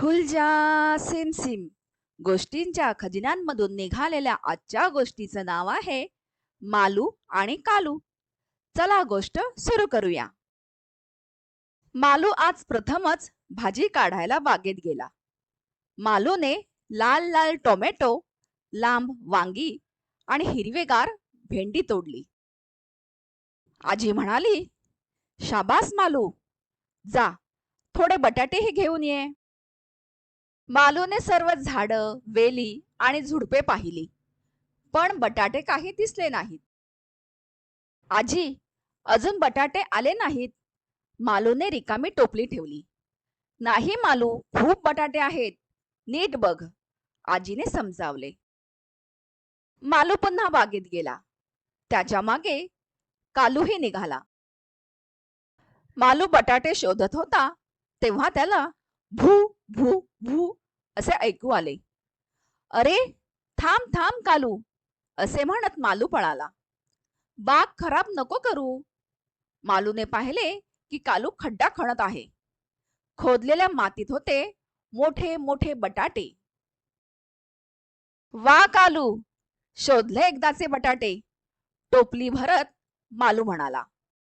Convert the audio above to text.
खुलजा SIM SIM गोष्टींच्या खजिन्यांमधून निघालेल्या आजच्या गोष्टीचं नाव आहे मालू आणि कालू. चला गोष्ट सुरू करूया. मालू आज प्रथमच भाजी काढायला बागेत गेला. मालूने लाल लाल टोमॅटो लांब वांगी आणि हिरवेगार भेंडी तोडली. आजी म्हणाली शाबास मालू. जा थोडे बटाटेही घेऊन ये. मालूने सर्व झाडं वेली आणि झुडपे पाहिली. पण बटाटे काही दिसले नाहीत. आजी अजून बटाटे आले नाहीत. मालूने रिकामी टोपली ठेवली. नाही मालू खूप बटाटे आहेत. नीट बघ. आजीने समजावले. मालू पुन्हा बागेत गेला. त्याच्यामागे कालूही निघाला. मालू बटाटे शोधत होता तेव्हा त्याला भू भू भू असे ऐकू आले. अरे थांब थांब कालू असे म्हणत मालू पळाला. बाग खराब नको करू. मालूने पाहिले की कालू खड्डा खणत आहे. खोदलेल्या मातीत होते मोठे मोठे बटाटे. वा कालू शोधले एकदाचे बटाटे टोपली भरत मालू म्हणाला.